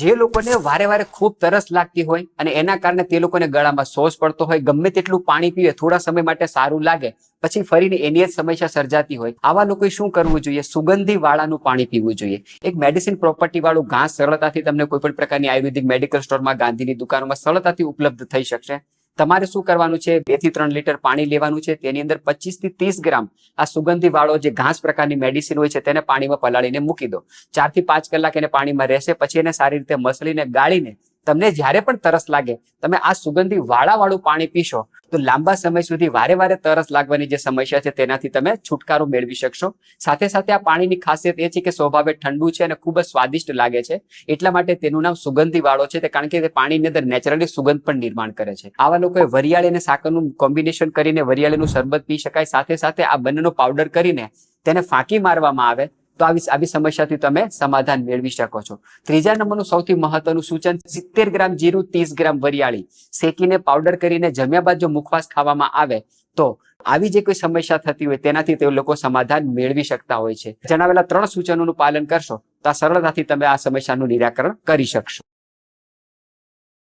જે લોકોને વારે વારે ખૂબ તરસ લાગતી હોય અને એના કારણે તે લોકોને ગળામાં સોસ પડતો હોય, ગમે તેટલું પાણી પીવે, થોડા સમય માટે સારું લાગે, પછી ફરીને એની જ સમસ્યા સર્જાતી હોય. આવા લોકોએ શું કરવું જોઈએ? સુગંધી વાળાનું પાણી પીવું જોઈએ. એક મેડિસિન પ્રોપર્ટી વાળું ઘાસ સરળતાથી તમને કોઈ પણ પ્રકારની આયુર્વેદિક મેડિકલ સ્ટોરમાં ગાંધીની દુકાનોમાં સરળતાથી ઉપલબ્ધ થઈ શકશે. તમારે શું કરવાનું છે? બેથી ત્રણ લીટર પાણી લેવાનું છે. તેની અંદર પચીસથી ત્રીસ ગ્રામ આ સુગંધી વાળો જે ઘાસ પ્રકારની મેડિસિન હોય છે, તેને પાણીમાં પલાળીને મૂકી દો. ચારથી પાંચ કલાક એને પાણીમાં રહેશે, પછી એને સારી રીતે મસળીને ગાળીને તમને જ્યારે પણ તરસ લાગે, તમે આ સુગંધી વાળાવાળું પાણી પીશો, તો લાંબા સમય સુધી વારે વારે તરસ લાગવાની જે સમસ્યા છે તેનાથી તમે છુટકારો મેળવી શકશો. સાથે સાથે આ પાણીની ખાસિયત એ છે કે સ્વભાવે ઠંડુ છે અને ખૂબ જ સ્વાદિષ્ટ લાગે છે. એટલા માટે તેનું નામ સુગંધી વાળો છે કારણ કે તે પાણીની અંદર નેચરલી સુગંધ પણ નિર્માણ કરે છે. આવા લોકોએ વરિયાળી અને સાકરનું કોમ્બિનેશન કરીને વરિયાળીનું શરબત પી શકાય. સાથે સાથે આ બંનેનો પાવડર કરીને તેને ફાંકી મારવામાં આવે તો આવી આવી સમસ્યાથી તમે સમાધાન મેળવી શકો છો. ત્રીજા નંબરનું સૌથી મહત્વનું સૂચન, સિત્તેર ગ્રામ જીરું, ત્રીસ ગ્રામ વરિયાળી. શેકીને પાવડર કરીને જમ્યા બાદ જો મુખવાસ ખાવામાં આવે, તો આવી જે કોઈ સમસ્યા થતી હોય તેનાથી તે લોકો સમાધાન મેળવી શકતા હોય છે. જણાવેલા ત્રણ સૂચનોનું પાલન કરશો, તો આ સરળતાથી તમે આ સમસ્યાનું નિરાકરણ કરી શકશો.